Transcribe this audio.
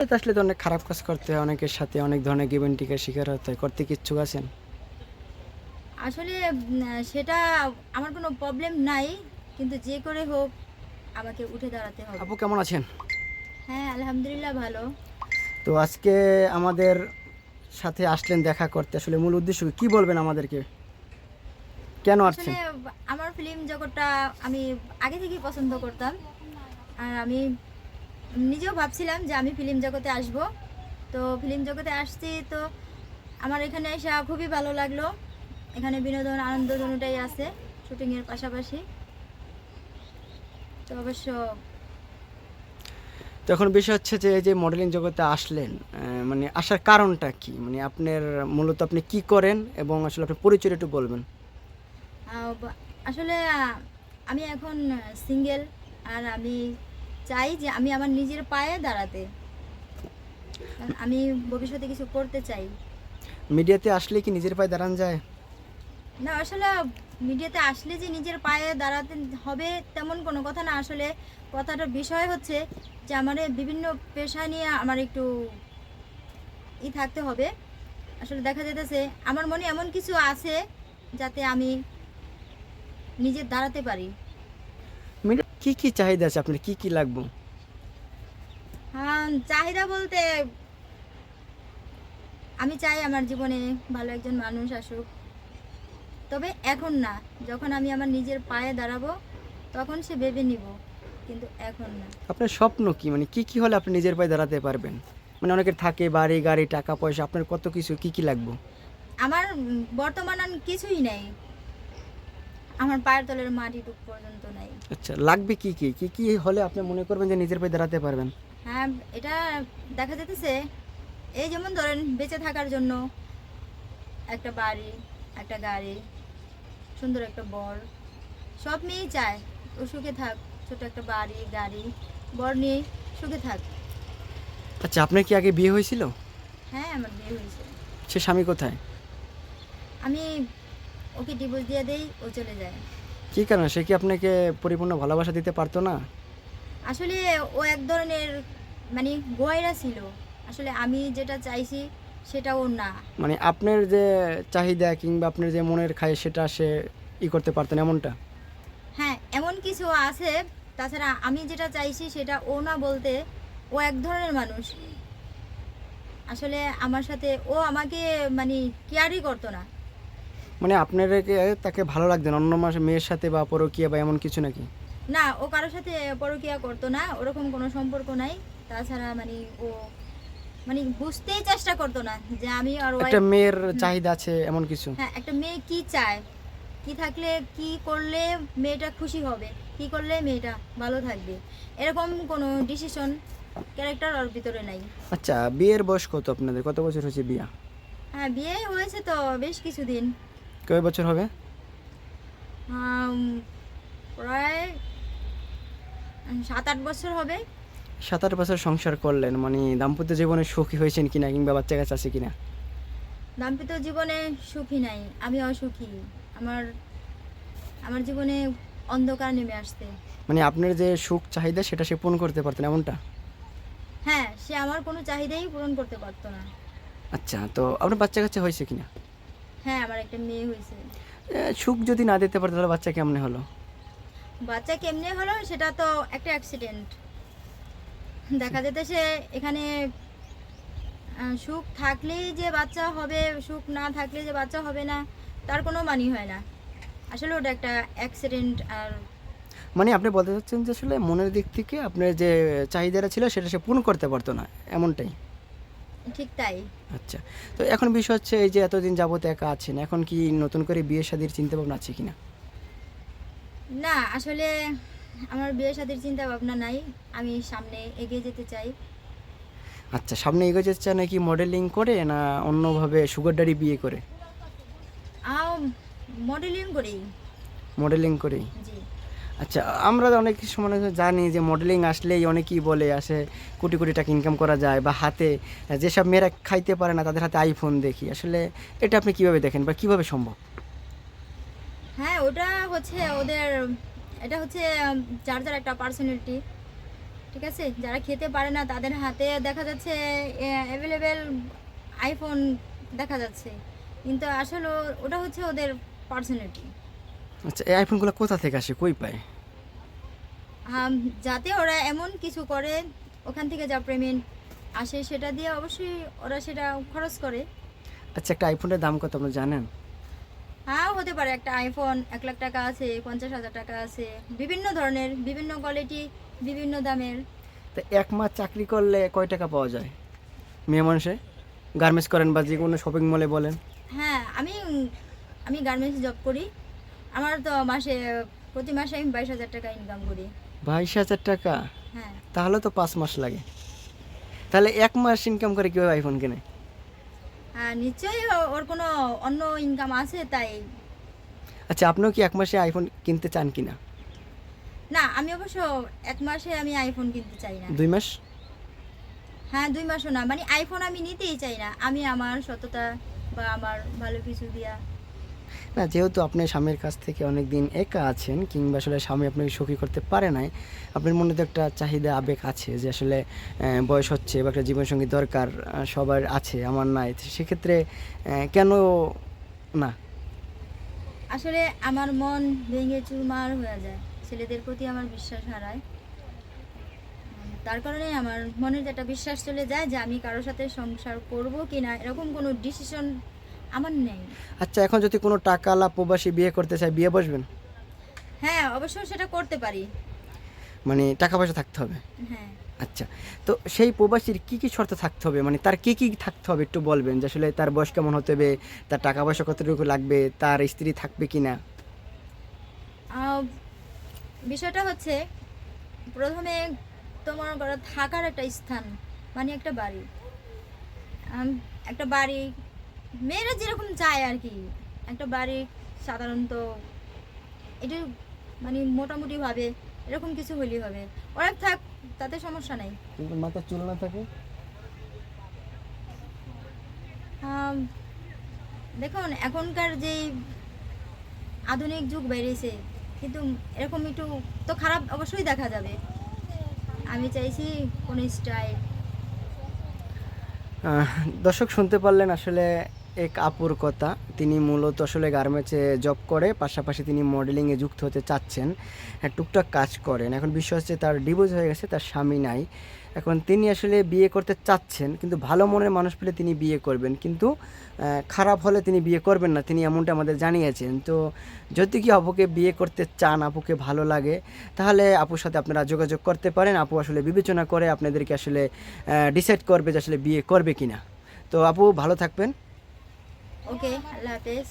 আসলে তো অনেক খারাপ কাজ করতে হয় অনেকের সাথে অনেক ধরনের গিভেন্টিকের শিকার হতে হয় করতে কি ইচ্ছুক আছেন? আসলে উম, সেটা আমার কোনো প্রবলেম নাই কিন্তু যে করে হোক আমাকে উঠে দাঁড়াতে হবে। আপু কেমন আছেন? হ্যাঁ আলহামদুলিল্লাহ ভালো। তো আজকে আমাদের সাথে আসলেন দেখা করতে আসলে মূল উদ্দেশ্য কি? কি বলবেন আমাদেরকে? কেন আসছেন? আসলে আমার ফিল্ম জগৎটা আমি আগে থেকেই পছন্দ করতাম আর আমি নিজেও ভাবছিলাম যে আমি ফিল্ম জগতে আসব। তো ফিল্ম জগতে আসছি তো আমার এখানে এসে খুবই ভালো লাগল। এখানে বিনোদন আনন্দ দুটাই আছে শুটিংয়ের পাশাপাশি। তো অবশ্য তো এখন বিষয় হচ্ছে যে এই যে মডেলিং জগতে আসলেন মানে আসার কারণটা কি? মানে আপনার মূলত আপনি কি করেন এবং আসলে আপনার পরিচয় একটু বলবেন। আসলে আমি এখন সিঙ্গেল আর আমি চাই যে আমি আমার নিজের পায়ে দাঁড়াতে। আমি ভবিষ্যতে কিছু করতে চাই। মিডিয়াতে আসলে কি নিজের পায়ে দাঁড়ান যায়? না আসলে মিডিয়াতে আসলে যে নিজের পায়ে দাঁড়াতে হবে তেমন কোনো কথা না। আসলে কথাটার বিষয় হচ্ছে যে আমার বিভিন্ন পেশা নিয়ে আমার একটু ই থাকতে হবে। আসলে দেখা যেতেছে আমার মনে এমন কিছু আছে যাতে আমি নিজে দাঁড়াতে পারি। কি কি চাহিদা আছে আপনার? কি কি লাগবে? হ্যাঁ চাহিদা বলতে আমি চাই আমার জীবনে ভালো একজন মানুষ আসুক। তবে এখন না যখন আমি আমার নিজের পায়ে দাঁড়াবো তখন সে ভেবে নিব কিন্তু এখন না। আপনার স্বপ্ন কি? মানে কি কি হলে আপনি নিজের পায়ে দাঁড়াতে পারবেন? মানে অনেকের থাকে বাড়ি গাড়ি টাকা পয়সা আপনার কত কিছু কি কি লাগবে? আমার বর্তমান কিছুই নাই। আমার পায়ের তলের মাটিটুক পর্যন্ত নাই। আচ্ছা লাগবে কি কি? কি কি হলে আপনি মনে করবেন যে নিজের পায়ে দাঁড়াতে পারবেন? হ্যাঁ এটা দেখা যেতেছে এই যেমন ধরেন বেঁচে থাকার জন্য একটা বাড়ি একটা গাড়ি সুন্দর একটা বর সব মেয়েই চায় ও সুখে থাক ছোট একটা বাড়ি গাড়ি বর নিয়ে সুখে থাক। আচ্ছা আপনার কি আগে বিয়ে হয়েছিল? হ্যাঁ আমার বিয়ে হয়েছে। সে স্বামী কোথায়? আমি ওকে ডিভোর্স দিয়ে দেই ও চলে যায়। কি কারণে? সে কি আপনাকে পরিপূর্ণ ভালোবাসা দিতে পারতো না? আসলে ও এক ধরনের মানে গোয়াইরা ছিল। আসলে আমি যেটা চাইছি সেটা ওর না। মানে আপনার যে চাহিদা কিংবা আপনার যে মনের খায় সেটা সে ই করতে পারতেন এমনটা? হ্যাঁ এমন কিছু আছে। তাছাড়া আমি যেটা চাইছি সেটা ও না বলতে ও এক ধরনের মানুষ। আসলে আমার সাথে ও আমাকে মানে কেয়ারই করতো না। মানে আপনার তাকে ভালো লাগতেন অন্য মাসে মেয়ের সাথে বা পরকীয়া বা এমন কিছু নাকি? না ও কারোর সাথে পরকিয়া করতো না ওরকম কোনো সম্পর্ক নাই। তাছাড়া মানে ও মানে বুঝতেই চেষ্টা করতো না যে আমি আর একটা মেয়ের চাহিদা আছে এমন কিছু? হ্যাঁ একটা মেয়ে কি চায়? কি থাকলে কি করলে মেয়েটা খুশি হবে? কি করলে মেয়েটা ভালো থাকবে? এরকম কোনো ডিসিশন ক্যারেক্টার ওর ভিতরে নাই। আচ্ছা বিয়ের বয়স কত আপনাদের? কত বছর হয়েছে বিয়া? হ্যাঁ বিয়ে হয়েছে তো বেশ কিছুদিন। কয় বছর হবে? প্রায় সাত আট বছর হবে। সাত আট বছর সংসার করলেন মানে দাম্পত্য জীবনে সুখী হয়েছেন কিনা কিংবা বাচ্চা কাছে আছে কিনা? দাম্পত্য জীবনে সুখী নাই আমি অসুখী। আমার আমার জীবনে অন্ধকার নেমে আসতে মানে আপনার যে সুখ চাহিদা সেটা সে পূরণ করতে পারতেন এমনটা? হ্যাঁ সে আমার কোনো চাহিদাই পূরণ করতে পারতো না। আচ্ছা তো আপনার বাচ্চা কাচ্চা হয়েছে কিনা? হ্যাঁ আমার একটা মেয়ে হয়েছে। সুখ যদি না দিতে পারতো তাহলে বাচ্চা কেমনে হলো? বাচ্চা কেমনে হলো সেটা তো একটা অ্যাক্সিডেন্ট দেখা যেতে সে এখানে সুখ থাকলেই যে বাচ্চা হবে সুখ না থাকলে যে বাচ্চা হবে না তার কোনো মানি হয় না। আসলে ওটা একটা অ্যাক্সিডেন্ট আর মানে আপনি বলতে চাচ্ছেন যে আসলে মনের দিক থেকে আপনার যে চাহিদাটা ছিল সেটা সে পূরণ করতে পারতো না এমনটাই? ঠিক তাই। আচ্ছা তো এখন বিষয় হচ্ছে এই যে এতদিন যাবত একা আছেন এখন কি নতুন করে বিয়ে শাদির চিন্তা ভাবনা আছে কিনা? না আসলে আমার বিয়ে শাদির চিন্তা ভাবনা নাই আমি সামনে এগিয়ে যেতে চাই। আচ্ছা সামনে এগোতে চাচ্ছে নাকি মডেলিং করে না অন্যভাবে সুগার ডারি বিয়ে করে? মডেলিং করি। মডেলিং করেই? জি। আচ্ছা আমরা অনেক সময় জানি যে মডেলিং আসলেই অনেকেই বলে আসে কোটি কোটি টাকা ইনকাম করা যায় বা হাতে যেসব মেয়েরা খাইতে পারে না তাদের হাতে আইফোন দেখি। আসলে এটা আপনি কীভাবে দেখেন বা কীভাবে সম্ভব? হ্যাঁ ওটা হচ্ছে ওদের, এটা হচ্ছে যার যার একটা পার্সোনালিটি ঠিক আছে? যারা খেতে পারে না তাদের হাতে দেখা যাচ্ছে অ্যাভেলেবেল আইফোন দেখা যাচ্ছে। কিন্তু আসলে ওটা হচ্ছে ওদের পার্সোনালিটি আচ্ছা এই আইফোনগুলো কোথা থেকে আসে? কই পায়? যাতে ওরা এমন কিছু করে ওখান থেকে যা পেমেন্ট আসে সেটা দিয়ে অবশ্যই ওরা সেটা খরচ করে। আচ্ছা একটা আইফোনের দাম কত আপনারা জানেন? হ্যাঁ হতে পারে। একটা আইফোন এক লাখ টাকা আছে পঞ্চাশ হাজার টাকা আছে বিভিন্ন ধরনের বিভিন্ন কোয়ালিটি বিভিন্ন দামের। তো এক মাস চাকরি করলে কয় টাকা পাওয়া যায়? মেয়ে মানুষে? গার্মেন্টস করেন বা যে কোনো শপিং মলে বলেন। হ্যাঁ আমি আমি গার্মেন্টস জব করি। আমার তো মাসে প্রতি মাসে আমি বাইশ হাজার টাকা ইনকাম করি। বাইশ হাজার টাকা? হ্যাঁ। তাহলে তো পাঁচ মাস লাগে। তাহলে এক মাস ইনকাম করে কীভাবে আইফোন কেনে? আর নিশ্চয়ই ওর কোনো অন্য ইনকাম আছে তাই। আচ্ছা আপনিও কি এক মাসে আইফোন কিনতে চান কি না না আমি অবশ্য এক মাসে আমি আইফোন কিনতে চাই না। দুই মাস? হ্যাঁ দুই মাসও না মানে আইফোন আমি নিতেই চাই না। আমি আমার সততা বা আমার ভালো কিছু দিয়া না, যেহেতু আপনি স্বামীর কাছ থেকে অনেক দিন একা আছেন, কিংবা আসলে স্বামী আপনাকে সুখী করতে পারে নাই, আপনার মনে তো একটা চাহিদা, আবেগ আছে যে আসলে বয়স হচ্ছে বা একটা জীবনসঙ্গী দরকার সবার আছে, আমার নাই। সেক্ষেত্রে কেন না? আসলে আমার মন ভেঙে চুরমার হয়ে যায়, ছেলেদের প্রতি আমার বিশ্বাস হারায়। তার কারণে আমার মনের একটা বিশ্বাস চলে যায় যে আমি কারোর সাথে সংসার করব কি না এরকম কোনো ডিসিশন আমার নেই। আচ্ছা এখন যদি কোনো টাকালা প্রবাসী বিয়ে করতে চায় বিয়ে বসবেন? হ্যাঁ অবশ্যই সেটা করতে পারি। মানে টাকা পয়সা থাকতে হবে? হ্যাঁ। আচ্ছা তো সেই প্রবাসীর কি কি শর্ত থাকতে হবে? মানে তার কি কি থাকতে হবে একটু বলবেন? যে আসলে তার বয়স কেমন হতে হবে? তার টাকা পয়সা কতটুকু লাগবে? তার স্ত্রী থাকবে কি না বিষয়টা হচ্ছে প্রথমে তোমার থাকার একটা স্থান মানে একটা বাড়ি। একটা বাড়ি মেয়েরা যেরকম চায় আর কি একটা বাড়ি সাধারণত এটা মানে মোটামুটিভাবে এরকম কিছু হলেই হবে। অনেক থাক তাতে সমস্যা নাই। কিন্তু মাথার চুল না থাকে? দেখুন এখনকার যে আধুনিক যুগ বেরিয়েছে কিন্তু এরকম একটু তো খারাপ অবশ্যই দেখা যাবে। আমি চাইছি কোন স্টাইল। দর্শক শুনতে পারলেন আসলে এক আপুর কথা। তিনি মূলত আসলে গার্মেন্টসে জব করে পাশাপাশি তিনি মডেলিংয়ে যুক্ত হতে চাচ্ছেন। হ্যাঁ, টুকটাক কাজ করেন। এখন বিষয় হচ্ছে তার ডিভোর্স হয়ে গেছে তার স্বামী নাই। এখন তিনি আসলে বিয়ে করতে চাচ্ছেন কিন্তু ভালো মনের মানুষ পেলে তিনি বিয়ে করবেন। কিন্তু খারাপ হলে তিনি বিয়ে করবেন না তিনি এমনটা আমাদের জানিয়েছেন। তো যদি কি আপুকে বিয়ে করতে চান আপুকে ভালো লাগে তাহলে আপুর সাথে আপনারা যোগাযোগ করতে পারেন। আপু আসলে বিবেচনা করে আপনাদেরকে আসলে ডিসাইড করবে যে আসলে বিয়ে করবে কিনা। তো আপু ভালো থাকবেন। ওকে আল্লাহ হাফেজ